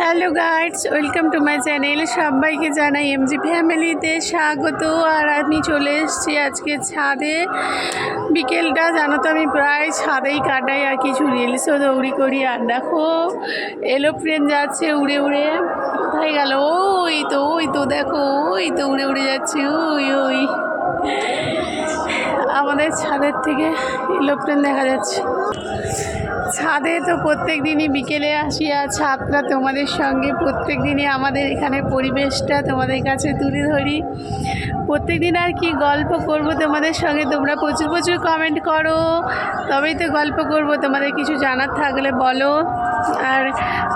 Hello guides welcome to my channel সবাইকে জানাই MG ফ্যামিলিতে স্বাগত। আর আমি চলে এসেছি আজকে ছাদে। বিকেলটা, জানো তো আমি প্রায় ছাদেই কাটাই আর কিছু রিলসও দৌড়ি করি। আর দেখো এলোপ্লেন যাচ্ছে উড়ে উড়ে। কোথায় গেল? ওই তো ওই তো দেখো, ওই তো উড়ে উড়ে যাচ্ছে। ওই ওই। আমাদের ছাদের থেকে এলোপ্লেন দেখা যাচ্ছে। ছাদে তো প্রত্যেক দিনই বিকেলে আসি, আর ছাদটা তোমাদের সঙ্গে প্রত্যেক দিনই আমাদের এখানে পরিবেশটা তোমাদের কাছে তুলে ধরি। প্রত্যেক দিন আর কি গল্প করব তোমাদের সঙ্গে, তোমরা প্রচুর প্রচুর কমেন্ট করো। তবেই তো গল্প করব, তোমাদের কিছু জানার থাকলে বলো। আর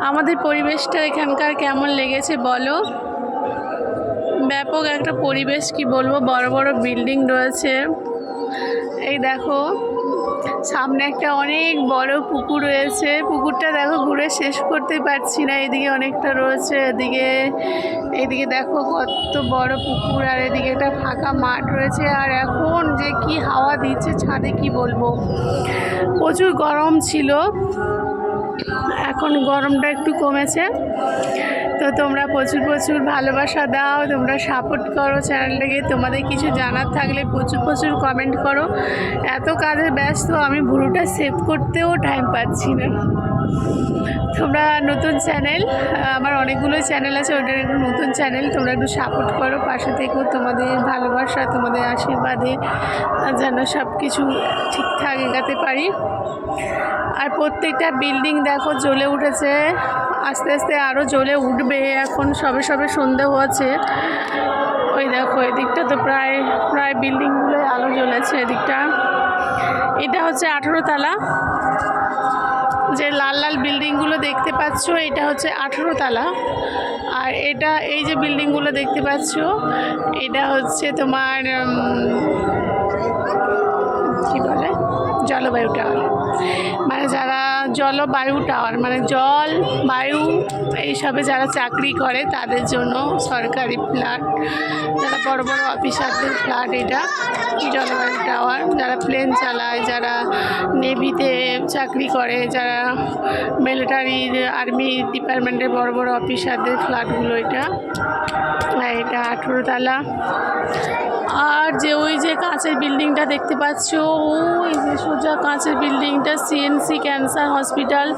আমাদের পরিবেশটা এখানকার কেমন লেগেছে বলো। ব্যাপক একটা পরিবেশ, কি বলব, বড় বড় বিল্ডিং রয়েছে। এই দেখো, সামনে একটা অনেক বড় পুকুর রয়েছে। পুকুরটা দেখো, ঘুরে শেষ করতে পারছি না। এদিকে অনেকটা রয়েছে, এদিকে এদিকে দেখো কত বড় পুকুর, আর এদিকে একটা ফাঁকা মাঠ রয়েছে। আর এখন যে কি হাওয়া দিচ্ছে ছাদে কি বলব? প্রচুর গরম ছিল। এখন গরমটা একটু কমেছে। তো তোমরা প্রচুর প্রচুর ভালোবাসা দাও, তোমরা সাপোর্ট করো চ্যানেলটাকে তোমাদের কিছু জানার থাকলে প্রচুর প্রচুর কমেন্ট করো। এত কাজে ব্যস্ত, আমি ভুরুটা সেভ করতেও টাইম পাচ্ছি না। তোমরা নতুন চ্যানেল আমার অনেকগুলো চ্যানেল আছে, ওটার একটু নতুন চ্যানেল তোমরা একটু সাপোর্ট করো। পাশে থেকেও তোমাদের ভালোবাসা, তোমাদের আশীর্বাদে যেন সব কিছু ঠিকঠাক এগাতে পারি। আর প্রত্যেকটা বিল্ডিং দেখো জ্বলে উঠেছে। আস্তে আস্তে আরও জ্বলে উঠবে। এখন সবে সবে সন্ধে হচ্ছে ওই দেখো, এদিকটা তো প্রায় প্রায় বিল্ডিংগুলোই আলো জ্বলেছে এদিকটা। এটা হচ্ছে আঠেরো তালা। যে লাল লাল বিল্ডিংগুলো দেখতে পাচ্ছ, এটা হচ্ছে আঠেরো তালা। আর এটা, এই যে বিল্ডিংগুলো দেখতে পাচ্ছ, এটা হচ্ছে তোমার কি জলবায়ু টাওয়ার মানে যারা জলবায়ু টাওয়ার মানে জল, বায়ু, এইসবে যারা চাকরি করে, তাদের জন্য সরকারি ফ্ল্যাট যারা বড় বড় অফিসারদের ফ্ল্যাট এটা জলবায়ু টাওয়ার যারা প্লেন চালায়, যারা নেভিতে চাকরি করে, যারা মিলিটারির আর্মি ডিপার্টমেন্টের বড় বড় অফিসারদের ফ্ল্যাটগুলো এটা আঠেরো তালা। আর যে ওই যে কাঁচের বিল্ডিংটা দেখতে পাচ্ছ, ওই যে সোজা কাঁচের বিল্ডিংটা সিএনসি ক্যান্সার হসপিটাল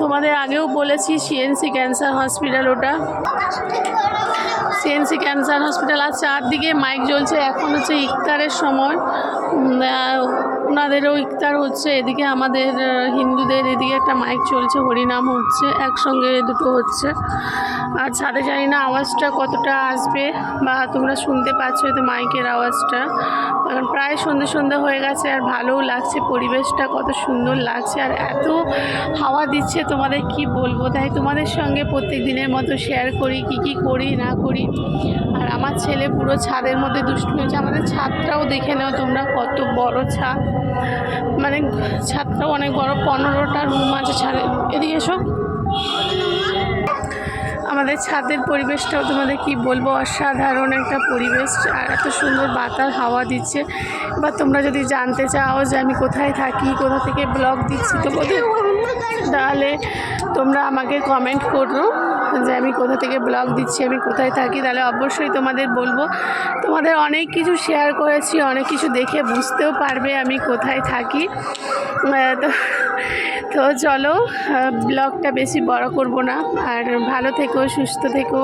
তোমাদের আগেও বলেছি সিএনসি ক্যান্সার হসপিটাল ওটা। সিএনসি ক্যান্সার হসপিটাল আর চারদিকে মাইক জ্বলছে, এখন হচ্ছে ইফতারের সময়। ওনাদেরও ইফতার হচ্ছে, এদিকে আমাদের হিন্দুদের এদিকে একটা মাইক চলছে, হরিনাম হচ্ছে, একসঙ্গে দুটো হচ্ছে। আর ছাদে জানি না আওয়াজটা কতটা আসবে, বা তোমরা শুনতে পাচ্ছ হয়তো মাইকের আওয়াজটা। এখন প্রায় সন্ধে সন্ধে হয়ে গেছে, আর ভালোও লাগছে, পরিবেশটা কত সুন্দর লাগছে, আর এত হাওয়া দিচ্ছে তোমাদের কি বলব? তাই তোমাদের সঙ্গে প্রত্যেক দিনের মতো শেয়ার করি, কি কি করি, না করি। আর আমার ছেলে পুরো ছাদের মধ্যে দুষ্টু হয়েছে আমাদের ছাদটাও দেখে নাও তোমরা কত বড় ছাদ। মানে ছাদটাও অনেক বড়, পনেরোটা রুম আছে ছাদে। এদিকে এসো। আমাদের ছাদের পরিবেশটাও তোমাদের কি বলব? অসাধারণ একটা পরিবেশ, আর এত সুন্দর বাতাস, হাওয়া দিচ্ছে। বা তোমরা যদি জানতে চাও যে আমি কোথায় থাকি, কোথা থেকে ব্লগ দিচ্ছি তোমাদের, তাহলে তোমরা আমাকে কমেন্ট করো। যে আমি কোথা থেকে ব্লগ দিচ্ছি, আমি কোথায় থাকি, তাহলে অবশ্যই তোমাদের বলব। তোমাদের অনেক কিছু শেয়ার করেছি, অনেক কিছু দেখে বুঝতেও পারবে আমি কোথায় থাকি। তো তো চলো ব্লগটা বেশি বড় করব না। আর ভালো থেকো, সুস্থ থেকো।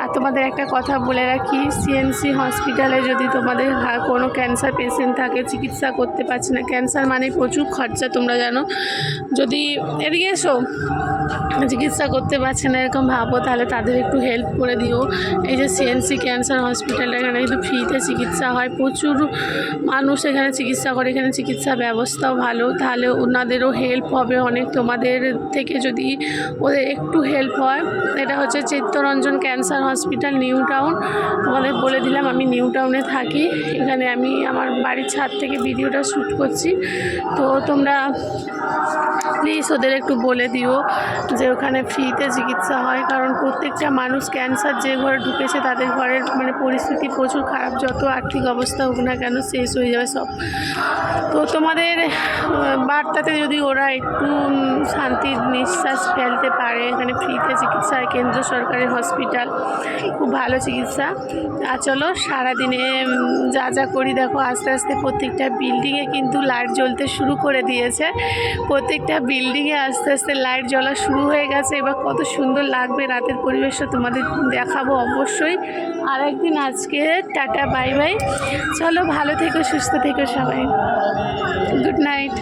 আর তোমাদের একটা কথা বলে রাখি সিএনসি হসপিটালে যদি তোমাদের কোনো ক্যান্সার পেশেন্ট থাকে, চিকিৎসা করতে পারছে না। ক্যান্সার মানে প্রচুর খরচা, তোমরা জানো। যদি এদিকে এসো, চিকিৎসা করতে পারছে না, এরকম ভাবো তাহলে তাদের একটু হেল্প করে দিও। এই যে সিএনসি ক্যান্সার হসপিটালটা এখানে কিন্তু ফ্রিতে চিকিৎসা হয়। প্রচুর মানুষ এখানে চিকিৎসা করে। এখানে চিকিৎসা ব্যবস্থাও ভালো। তাহলে ওনাদেরও হেল্প হবে অনেক। তোমাদের থেকে যদি ওদের একটু হেল্প হয়, এটা হচ্ছে Chittaranjan cancer hospital New Town তোমাদের বলে দিলাম, আমি নিউ টাউনে থাকি। এখানে আমি আমার বাড়ির ছাদ থেকে ভিডিওটা শ্যুট করছি। তো তোমরা প্লিজ ওদের একটু বলে দিও যে ওখানে ফ্রিতে চিকিৎসা হয়। কারণ প্রত্যেকটা মানুষ ক্যান্সার যে ঘরে ঢুকেছে তাদের ঘরের মানে পরিস্থিতি প্রচুর খারাপ। যত আর্থিক অবস্থা হোক না কেন শেষ হয়ে যাবে সব। তো তোমাদের বার্তাতে যদি ওরা একটু শান্তির নিঃশ্বাস ফেলতে পারে, এখানে ফ্রিতে চিকিৎসা হয়, কেন্দ্র সরকারি হসপিটাল খুব ভালো চিকিৎসা। আর চলো, সারাদিনে যা যা করি, দেখো, আস্তে আস্তে প্রত্যেকটা বিল্ডিংয়ে কিন্তু লাইট জ্বলতে শুরু করে দিয়েছে। প্রত্যেকটা বিল্ডিংয়ে আস্তে আস্তে লাইট জ্বলা শুরু হয়ে গেছে। এবার কত সুন্দর লাগবে রাতের পরিবেশটা তোমাদের দেখাবো অবশ্যই। আর একদিন আজকে, টাটা বাই বাই চলো, ভালো থেকো, সুস্থ থেকো সবাই। Good night